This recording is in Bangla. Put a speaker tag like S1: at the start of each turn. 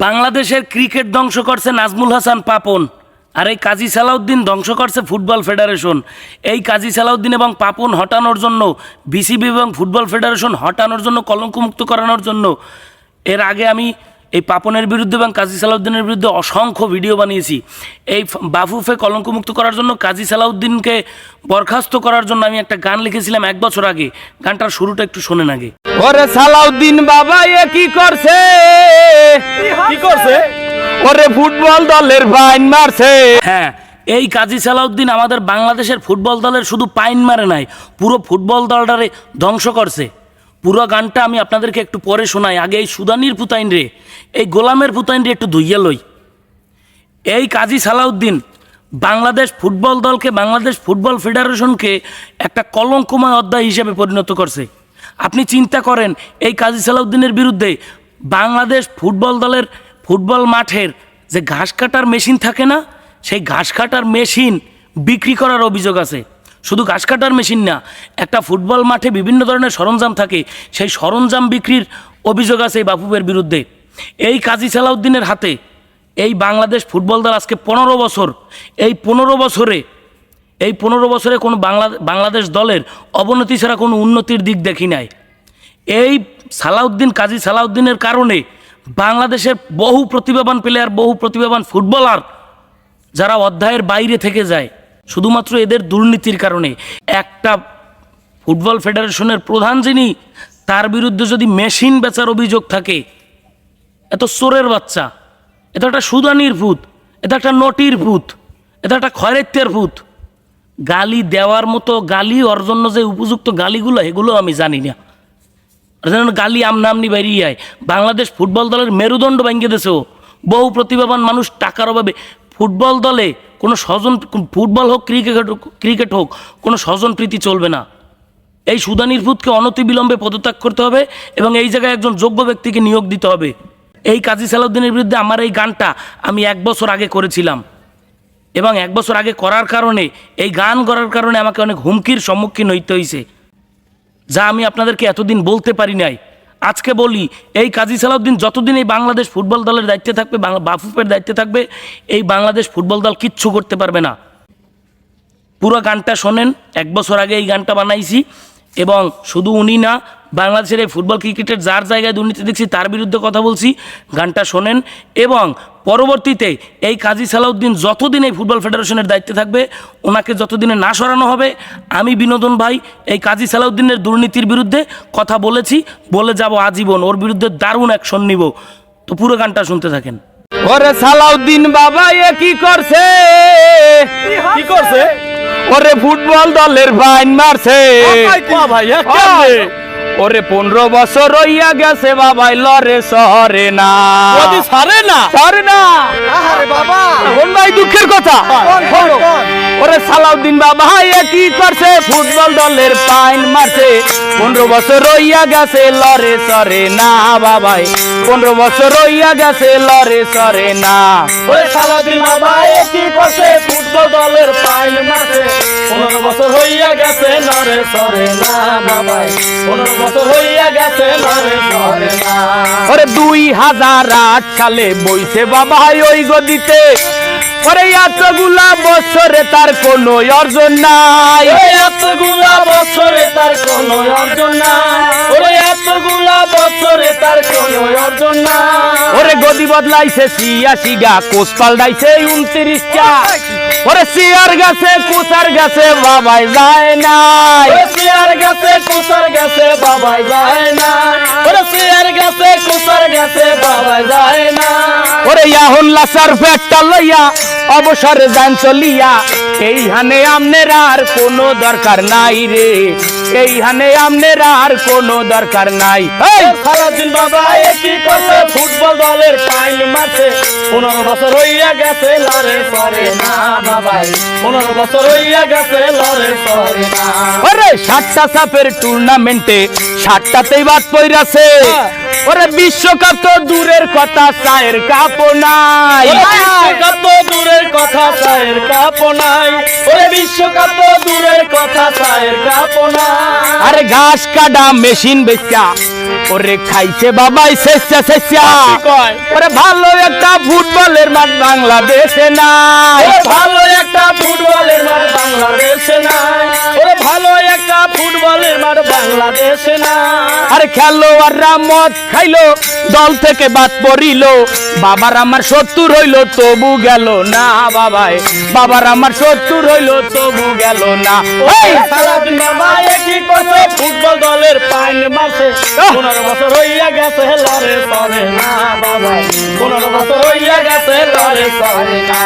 S1: বাংলাদেশের ক্রিকেট ধ্বংস করছে নাজমুল হাসান পাপন, আর এই কাজী সালাউদ্দিন ধ্বংস করছে ফুটবল ফেডারেশন। এই কাজী সালাউদ্দিন এবং পাপন হটানোর জন্য বিসিবি এবং ফুটবল ফেডারেশন হটানোর জন্য, কলঙ্কমুক্ত করানোর জন্য। এর আগে আমি এই পাপনের বিরুদ্ধে এবং কাজী সালাউদ্দিনের বিরুদ্ধে অসংখ্য ভিডিও বানিয়েছি। এই বাফুফে কলঙ্কমুক্ত করার জন্য কাজী সালাউদ্দিনকে বরখাস্ত করার জন্য আমি একটা গান লিখেছিলাম এক বছর আগে। গানটার শুরুটা একটু শোনেন আগে।
S2: ওরে সালাউদ্দিন বাবা এ কি করছে?
S3: কি করছে?
S2: ওরে ফুটবল দলের ফাইন মারছে।
S1: হ্যাঁ এই কাজী সালাউদ্দিন আমাদের বাংলাদেশের ফুটবল দলের শুধু পাইন মারে নাই পুরো ফুটবল দলটারে ধ্বংস করছে। পুরো গানটা আমি আপনাদেরকে একটু পরে শোনাই। আগে এই সুদানির পুতাইন রে, এই গোলামের পুতাইন রে একটু ধুইয়া লই। এই কাজী সালাউদ্দিন, বাংলাদেশ ফুটবল দলকে, বাংলাদেশ ফুটবল ফেডারেশনকে একটা কলঙ্কময় অধ্যায় হিসেবে পরিণত করছে। আপনি চিন্তা করেন, এই কাজী সালাউদ্দিনের বিরুদ্ধে বাংলাদেশ ফুটবল দলের ফুটবল মাঠের যে ঘাস কাটার মেশিন থাকে না, সেই ঘাস কাটার মেশিন বিক্রি করার অভিযোগ আছে। শুধু ঘাস কাটার মেশিন না, একটা ফুটবল মাঠে বিভিন্ন ধরনের সরঞ্জাম থাকে। সেই সরঞ্জাম বিক্রির অভিযোগ আছে এই বাপুবের বিরুদ্ধে। এই কাজী সালাউদ্দিনের হাতে এই বাংলাদেশ ফুটবল দল আজকে পনেরো বছর। এই পনেরো বছরে, এই পনেরো বছরে কোনো বাংলা, বাংলাদেশ দলের অবনতি ছাড়া কোনো উন্নতির দিক দেখি নাই। এই সালাউদ্দিন, কাজী সালাউদ্দিনের কারণে বাংলাদেশের বহু প্রতিভাবান প্লেয়ার বহু প্রতিভাবান ফুটবলার যারা অধ্যায়ের বাইরে থেকে যায় শুধুমাত্র এদের দুর্নীতির কারণে। একটা ফুটবল ফেডারেশনের প্রধান যিনি, তার বিরুদ্ধে যদি মেশিন বেচার অভিযোগ থাকে এত চোরের বাচ্চা। এটা একটা সুদানির ভূত। এটা একটা নটির ভূত। এটা একটা খয়রেত্যের ভূত। গালি দেওয়ার মতো গালি ওর জন্য যে উপযুক্ত গালিগুলো, এগুলো আমি জানি না। যেন গালি আমনা আমনি বেরিয়ে যায় বাংলাদেশ ফুটবল দলের মেরুদণ্ড ভেঙে দিয়েছে বহু প্রতিভাবান মানুষ টাকার অভাবে ফুটবল দলে কোনো স্বজন ফুটবল হোক, ক্রিকেট হোক ক্রিকেট হোক, কোনো স্বজন প্রীতি চলবে না। এই সুদানির ভূতকে অনতিবিলম্বে পদত্যাগ করতে হবে এবং এই জায়গায় একজন যোগ্য ব্যক্তিকে নিয়োগ দিতে হবে। এই কাজী সালাউদ্দিনের বিরুদ্ধে আমার এই গানটা আমি এক বছর আগে করেছিলাম। এবং এক বছর আগে করার কারণে, এই গান করার কারণে আমাকে অনেক হুমকির সম্মুখীন হইতে হয়েছে যা আমি আপনাদেরকে এতদিন বলতে পারি নাই। আজকে বলি, এই কাজী সালাউদ্দিন যতদিন এই বাংলাদেশ ফুটবল দলের দায়িত্বে থাকবে বাফুফের দায়িত্বে থাকবে, এই বাংলাদেশ ফুটবল দল কিচ্ছু করতে পারবে না। পুরো গানটা শোনেন, এক বছর আগে এই গানটা বানাইছি, এবং শুধু উনি না বাংলাদেশের এই ফুটবল ক্রিকেটের যার জায়গায় দুর্নীতি দেখছি তার বিরুদ্ধে কথা বলছি। গানটা শোনেন। এবং পরবর্তীতে এই কাজী সালাউদ্দিন যতদিন এই ফুটবল ফেডারেশনের দায়িত্বে থাকবে ওনাকে যতদিনে না সরানো হবে আমি বিনোদন ভাই এই কাজী সালাউদ্দিনের দুর্নীতির বিরুদ্ধে কথা বলেছি বলে যাব আজীবন। ওর বিরুদ্ধে দারুণ অ্যাকশন নিব। তো পুরো গানটা শুনতে থাকেন।
S2: ওরে সালাউদ্দিন বাবা এ কি করছে?
S3: কি করছে?
S2: ওরে ফুটবল দলের ফাইন মারছে।
S3: ভাই
S2: ওরে, পনেরো বছর রইয়া গেছে বাবাই লরে সরে না।
S3: সরে না।
S2: সরে না।
S3: বাবা।
S2: কোন ভাই দুঃখের কথা? ওরে সালাউদ্দিন বাবা কি করছে? ফুটবল দলের পাইন মারছে। পনেরো বছর রইয়া গেছে, লরে সরে না বাবাই। পনেরো বছর রইয়া গেছে, লরে সরে না।
S3: ওরে সালাদিন বাবা কি করছে? ফুটবল দলের পাইল মাঠে পনেরো বছর হইয়া গেছে নরে সরে না বাবাই। পনেরো বছর হইয়া গেছে নরে সরে না।
S2: ওরে দুই হাজার আট সালে বইছে বাবা ওই গদিতে। ওরে এতগুলা বছরে তার কোনো অর্জন নাই।
S3: এতগুলা বছরে তার কোনো অর্জন নাই। এতগুলা বছরে তার কোনো অর্জন নাই।
S2: ওরে গদি বদলাইছে ছিয়াশি গা কোচ পাল্টাইছে উনত্রিশটা ওরে চেয়ার গাছে বাবাই যায় নাই।
S3: কুসার গেছে বাবাই যায় না ওরে চেয়ার গেছে কুসার গেছে বাবাই যায় না
S2: ওরে ইয়াহন লাসার পেটটা লইয়া অবসরে যান চলিয়া এই হানে আমনের আর কোনো দরকার নাই রে। এই হানে আমনের আর কোনো দরকার নাই!
S3: সারাদিন বাবা একই করছে ফুটবল দলের পাইল মারছে। পনেরো বছর হইয়া গেছে লড়ে সরে না বাবাই পনেরো বছর হইয়া গেছে লড়ে সরে না।
S2: ওরে সাতটা সাপের টুর্নামেন্টে সাতটাতেই বাদ পইরাছে। ওরে বিশ্বকাপ তো দূরের কথা চায়ের কাপ নাই।
S3: বিশ্বকাপ তো দূরের কথা চায়ের কাপ নাই। ওরে বিশ্বকাপ তো দূরের কথা চায়ের কাপ নাই।
S2: আরে ঘাস কাটা মেশিন বেচা। ওরে খাইছে বাবাই শেষা শেষা? ওরে ভালো একটা ফুটবলের মাঠ বাংলাদেশে নাই।
S3: ভালো একটা ফুটবলের মাঠ বাংলাদেশে নাই। বাংলাদেশে
S2: আরে খেলোয়াড়রা মদ খাইলো দল থেকে বাদ পড়িল। বাবার আমার সত্তর হইল তবু গেল না বাবাই। বাবার আমার সত্তর হইল তবু গেল না।
S3: ওই
S2: ওই!
S3: সারাদিন বাবা একই করছে ফুটবল দলের পাইন মাসে পনেরো বছর হইয়া গেছে লড়ে সরে না বাবা পনেরো বছর হইয়া গেছে লড়ে সরে না।